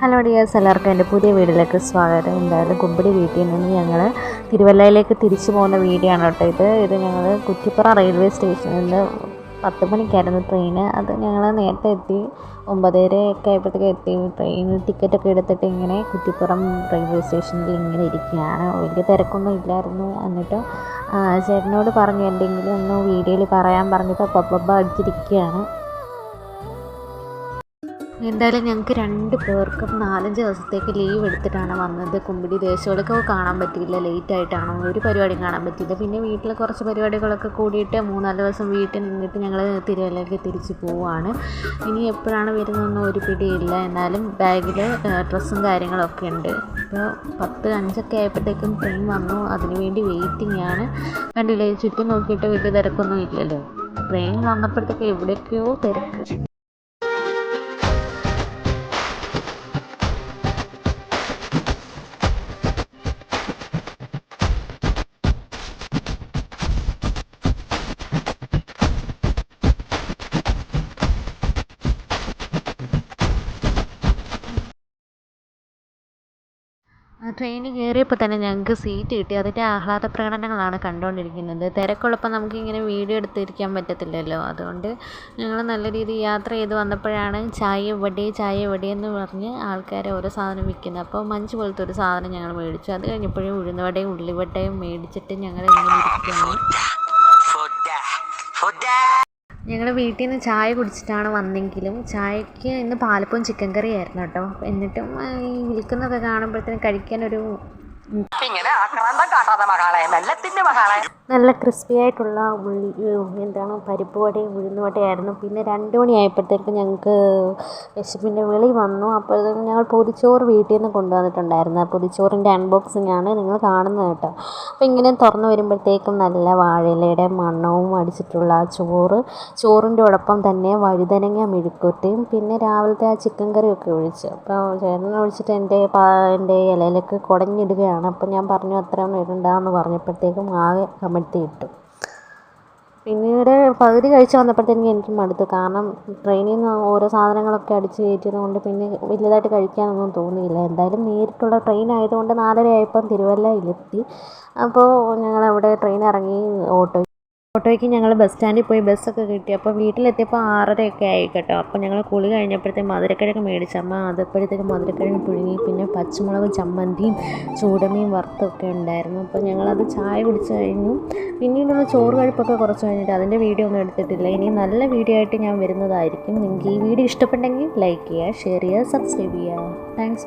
Hello dears എല്ലാവർക്കും എന്റെ പുതിയ വീട്ടിലേക്ക് സ്വാഗതം. എന്തായാലും കുമ്പിടി വീട്ടിൽ നിന്ന് ഞങ്ങൾ തിരുവല്ലയിലേക്ക് തിരിച്ചു പോകുന്ന വീഡിയോ ആണ് കേട്ടോ ഇത്. ഇത് ഞങ്ങൾ കുറ്റിപ്പുറ റെയിൽവേ സ്റ്റേഷനിൽ നിന്ന് പത്ത് മണിക്കായിരുന്നു ട്രെയിന് അത് ഞങ്ങൾ നേരത്തെ എത്തി. ഒമ്പതര ഒക്കെ ആയപ്പോഴത്തേക്ക് എത്തി. ട്രെയിൻ ടിക്കറ്റൊക്കെ എടുത്തിട്ട് ഇങ്ങനെ കുറ്റിപ്പുറം റെയിൽവേ സ്റ്റേഷനിൽ ഇങ്ങനെ ഇരിക്കുകയാണ്. വലിയ തിരക്കൊന്നും ഇല്ലായിരുന്നു. എന്നിട്ട് ചേട്ടനോട് പറഞ്ഞു എന്തെങ്കിലും ഒന്ന് വീഡിയോയിൽ പറയാൻ പറഞ്ഞപ്പോൾ പപ്പ അടിച്ചിരിക്കുകയാണ്. എന്തായാലും ഞങ്ങൾക്ക് രണ്ട് പേർക്കും നാലഞ്ച് ദിവസത്തേക്ക് ലീവ് എടുത്തിട്ടാണ് വന്നത്. കുമ്പിടി ദേശങ്ങളൊക്കെ കാണാൻ പറ്റിയില്ല. ലേറ്റ് ആയിട്ടാണ് ഒരു പരിപാടിയും കാണാൻ പറ്റിയില്ല. പിന്നെ വീട്ടിൽ കുറച്ച് പരിപാടികളൊക്കെ കൂടിയിട്ട് മൂന്നാൽ ദിവസം വീട്ടിൽ നിന്നിട്ട് ഞങ്ങൾ തിരുവല്ലയ്ക്ക് തിരിച്ചു പോവുകയാണ് ഇനി എപ്പോഴാണ് വരുന്നതെന്ന് ഒരു പിടിയില്ല. എന്നാലും ബാഗിൽ ഡ്രസ്സും കാര്യങ്ങളൊക്കെ ഉണ്ട്. ഇപ്പോൾ പത്ത് അഞ്ചൊക്കെ ആയപ്പോഴത്തേക്കും ട്രെയിൻ വന്നു. അതിന് വേണ്ടി വെയിറ്റിംഗ് ആണ്. കണ്ടില്ലേ? ചുറ്റും നോക്കിയിട്ട് വലിയ തിരക്കൊന്നും ഇല്ലല്ലോ. ട്രെയിൻ വന്നപ്പോഴത്തേക്ക് എവിടെയൊക്കെയോ തിരക്ക്. ട്രെയിനിൽ കയറിയപ്പോൾ തന്നെ ഞങ്ങൾക്ക് സീറ്റ് കിട്ടി. അതിന്റെ ആഹ്ലാദ പ്രകടനങ്ങളാണ് കണ്ടുകൊണ്ടിരിക്കുന്നത്. തിരക്കുള്ളപ്പോൾ നമുക്ക് ഇങ്ങനെ വീഡിയോ എടുത്തിരിക്കാൻ പറ്റത്തില്ലല്ലോ. അതുകൊണ്ട് ഞങ്ങൾ നല്ല രീതിയിൽ യാത്ര ചെയ്ത് വന്നപ്പോഴാണ് ചായ ഇവിടെ ചായ ഇവിടെ എന്ന് പറഞ്ഞ് ആൾക്കാർ ഓരോ സാധനം വിൽക്കുന്നത്. അപ്പോൾ മഞ്ച് പോലത്തെ ഒരു സാധനം ഞങ്ങൾ മേടിച്ചു. അത് കഴിഞ്ഞപ്പോഴും ഉഴുന്നുവടയും ഉള്ളിവടയും മേടിച്ചിട്ട് ഞങ്ങൾ ഇങ്ങനെ ഇരിക്കുകയാണ്. ഞങ്ങൾ വീട്ടിൽ നിന്ന് ചായ കുടിച്ചിട്ടാണ് വന്നെങ്കിലും ചായക്ക് ഇന്ന് പാലപ്പവും ചിക്കൻ കറിയായിരുന്നു കേട്ടോ. എന്നിട്ടും ഈ വിൽക്കുന്നതൊക്കെ കാണുമ്പോഴത്തേനും കഴിക്കാനൊരു നല്ല ക്രിസ്പി ആയിട്ടുള്ള ഉള്ളി എന്താണ് പരിപ്പ് വടയും ഉഴുന്നുവടയായിരുന്നു പിന്നെ രണ്ട് മണിയായപ്പോഴത്തേക്കും ഞങ്ങൾക്ക് വിശപ്പിന്റെ വിളി വന്നു. അപ്പോൾ ഞങ്ങൾ പൊതിച്ചോറ് വീട്ടിൽ നിന്ന് കൊണ്ടുവന്നിട്ടുണ്ടായിരുന്നു. പൊതിച്ചോറിന്റെ അൺബോക്സിംഗ് ആണ് നിങ്ങൾ കാണുന്നത് കേട്ടോ. അപ്പോൾ ഇങ്ങനെ തുറന്നു വരുമ്പോഴത്തേക്കും നല്ല വാഴയിലയുടെ മണ്ണവും അടിച്ചിട്ടുള്ള ചോറ്. ചോറിന്റെ ഒപ്പം തന്നെ വഴുതനങ്ങ മെഴുക്കൂട്ടിയും പിന്നെ രാവിലത്തെ ആ ചിക്കൻ കറിയൊക്കെ ഒഴിച്ച്. അപ്പോൾ ചേട്ടനെ ഒഴിച്ചിട്ട് എന്റെ എന്റെ ഇലയിലൊക്കെ കുടഞ്ഞിടുകയാണ്. അപ്പോൾ ഞാൻ പറഞ്ഞു അത്രയും ഇടണ്ടെന്ന് പറഞ്ഞപ്പോഴത്തേക്കും ആകെ കമഴ്ത്തി ഇട്ടു. പിന്നീട് പകുതി കഴിച്ച് വന്നപ്പോഴത്തേക്കും എനിക്ക് മടുത്തു. കാരണം ട്രെയിനിൽ നിന്ന് ഓരോ സാധനങ്ങളൊക്കെ അടിച്ച് കയറ്റിയത് കൊണ്ട് പിന്നെ വലിയതായിട്ട് കഴിക്കാനൊന്നും തോന്നിയില്ല. എന്തായാലും നേരിട്ടുള്ള ട്രെയിൻ ആയതുകൊണ്ട് നാലര ആയപ്പം തിരുവല്ലയിലെത്തി അപ്പോൾ ഞങ്ങളവിടെ ട്രെയിൻ ഇറങ്ങി ഓട്ടോ ഓട്ടോയ്ക്ക് ഞങ്ങൾ ബസ് സ്റ്റാൻഡിൽ പോയി ബസ്സൊക്കെ കിട്ടി. അപ്പോൾ വീട്ടിലെത്തിയപ്പോൾ ആറരയൊക്കെ ആയി കേട്ടോ. അപ്പോൾ ഞങ്ങൾ കുളി കഴിഞ്ഞപ്പോഴത്തേക്ക് മധുരക്കിഴങ്ങ് മേടിച്ചു. അമ്മ അതപ്പോഴത്തേക്ക് മധുരക്കിഴങ്ങ് പുഴുങ്ങി. പിന്നെ പച്ചമുളക് ചമ്മന്തിയും ചൂടമീൻ വറുത്തൊക്കെ ഉണ്ടായിരുന്നു. അപ്പോൾ ഞങ്ങളത് ചായ കുടിച്ച് കഴിഞ്ഞു. പിന്നീടുള്ള ചോറ് കഴിപ്പൊക്കെ കുറച്ച് കഴിഞ്ഞിട്ട് അതിന്റെ വീഡിയോ ഒന്നും എടുത്തിട്ടില്ല. ഇനി നല്ല വീഡിയോ ആയിട്ട് ഞാൻ വരുന്നതായിരിക്കും. നിങ്ങൾക്ക് ഈ വീഡിയോ ഇഷ്ടപ്പെട്ടെങ്കിൽ ലൈക്ക് ചെയ്യുക ഷെയർ ചെയ്യുക സബ്സ്ക്രൈബ് ചെയ്യുക. താങ്ക്സ്